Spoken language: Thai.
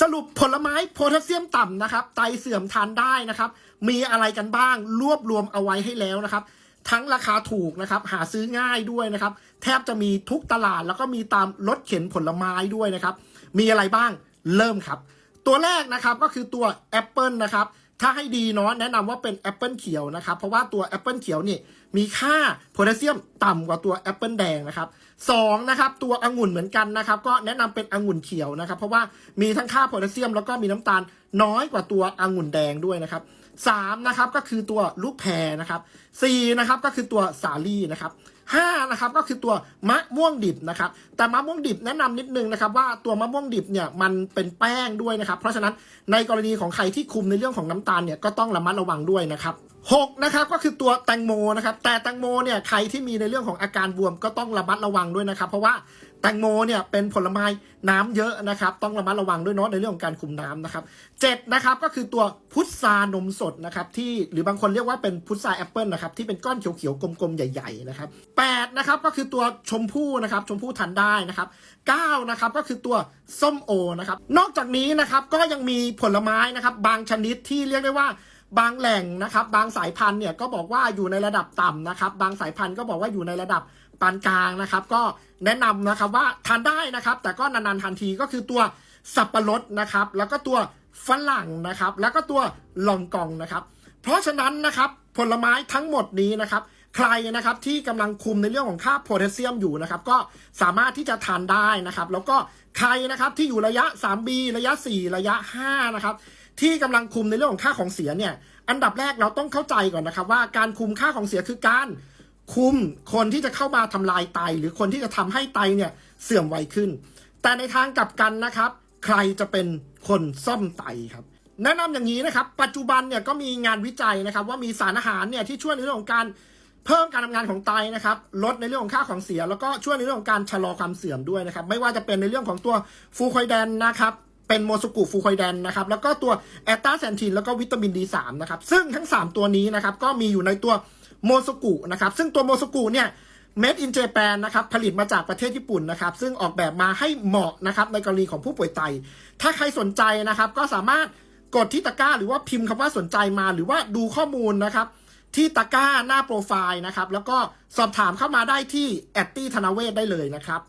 สรุปผลไม้โพแทสเซียมต่ำนะครับ ไตเสื่อมทานได้นะครับ มีอะไรกันบ้าง รวบรวมเอาไว้ให้แล้วนะครับ ทั้งราคาถูกนะครับ หาซื้อง่ายด้วยนะครับ แทบจะมีทุกตลาดแล้วก็มีตามรถเข็นผลไม้ด้วยนะครับ มีอะไรบ้างเริ่มครับ ตัวแรกนะครับก็คือตัวแอปเปิลนะครับ ถ้าให้ดีเนาะแนะนำว่าเป็นแอปเปิลเขียวนะครับ เพราะว่าตัวแอปเปิลเขียวนี่มีค่าโพแทสเซียมต่ำกว่าตัวแอปเปิลแดงนะครับสองนะครับตัวองุ่นเหมือนกันนะครับ ก็แนะนำเป็นองุ่นเขียวนะครับ เพราะว่ามีทั้งค่าโพแทสเซียมแล้วก็มีน้ำตาลน้อยกว่าตัวองุ่นแดงด้วยนะครับ สามนะครับก็คือตัวลูกแพรนะครับสี่นะครับก็คือตัวสาลี่นะครับห้านะครับก็คือตัวมะม่วงดิบนะครับ แต่มะม่วงดิบแนะนำนิดนึงนะครับ ว่าตัวมะม่วงดิบเนี่ยมันเป็นแป้งด้วยนะครับ เพราะฉะนั้นในกรณีของใครที่คุมในเรื่องของน้ำตาลเนี่ยก็ต้องระมัดระวังด้วยนะครับหกนะครับก็คือตัวแตงโมนะครับแต่แตงโมเนี่ยใครที่มีในเรื่องของอาการบวมก็ต้องระมัดระวังด้วยนะครับ เพราะว่า ตงโมเนี่ยเป็นผลไม้น้ำเยอะนะครับ ต้องระมัดระวังด้วยเนาะในเรื่องของการคุมน้ำนะครับเจ็ดนะครับก็คือตัวพุทรานมสดนะครับที่หรือบางคนเรียกว่าเป็นพุทราแอปเปิลนะครับที่เป็นก้อนเขียวๆกลมๆใหญ่ ๆนะครับแปดนะครับก็คือตัวชมพู่นะครับชมพู่ทานได้นะครับเก้านะครับก็คือตัวส้มโอนะครับนอกจากนี้นะครับก็ยังมีผลไม้นะครับบางชนิดที่เรียกได้ว่า บางแหล่งนะครับ บางสายพันธุ์เนี่ยก็บอกว่าอยู่ในระดับต่ำนะครับ บางสายพันธุ์ก็บอกว่าอยู่ในระดับปานกลางนะครับ ก็แนะนำนะครับว่าทานได้นะครับ แต่ก็นานๆทานทีก็คือตัวสับปะรดนะครับ แล้วก็ตัวฝรั่งนะครับ แล้วก็ตัวลองกองนะครับ เพราะฉะนั้นนะครับผลไม้ทั้งหมดนี้นะครับ ใครนะครับที่กำลังคุมในเรื่องของค่าโพแทสเซียมอยู่นะครับก็สามารถที่จะทานได้นะครับแล้วก็ใครนะครับที่อยู่ระยะ 3B ระยะ 4 ระยะ 5 นะครับที่กำลังคุมในเรื่องของค่าของเสียเนี่ยอันดับแรกเราต้องเข้าใจก่อนนะครับว่าการคุมค่าของเสียคือการคุมคนที่จะเข้ามาทำลายไต หรือคนที่จะทำให้ไตเนี่ยเสื่อมไวขึ้น แต่ในทางกลับกันนะครับ ใครจะเป็นคนซ่อมไตครับ แนะนำอย่างนี้นะครับ ปัจจุบันเนี่ยก็มีงานวิจัยนะครับ ว่ามีสารอาหารเนี่ยที่ช่วยในเรื่องของการ เพิ่มการทำงานของไตนะครับ ลดในเรื่องของค่าของเสีย แล้วก็ช่วยในเรื่องของการชะลอความเสื่อมด้วยนะครับ ไม่ว่าจะเป็นในเรื่องของตัวฟูคอยแดนนะครับเป็นโมสุกุฟูคอยแดนนะครับ แล้วก็ตัวแอตตาแซนทินแล้วก็วิตามิน D3 นะครับ ซึ่งทั้ง 3 ตัวนี้นะครับ ก็มีอยู่ในตัวโมสุกุนะครับ ซึ่งตัวโมสุกุเนี่ย Made in Japan นะครับ ผลิตมาจากประเทศญี่ปุ่นนะครับ ซึ่งออกแบบมาให้เหมาะนะครับในกรณีของผู้ป่วยไต ถ้าใครสนใจนะครับ ก็สามารถกดที่ตะกร้า หรือว่าพิมพ์คำว่าสนใจมา หรือว่าดูข้อมูลนะครับ ที่ตะกร้าหน้าโปรไฟล์นะครับ แล้วก็สอบถามเข้ามาได้ที่แอตตี้ธนเวศได้เลยนะครับ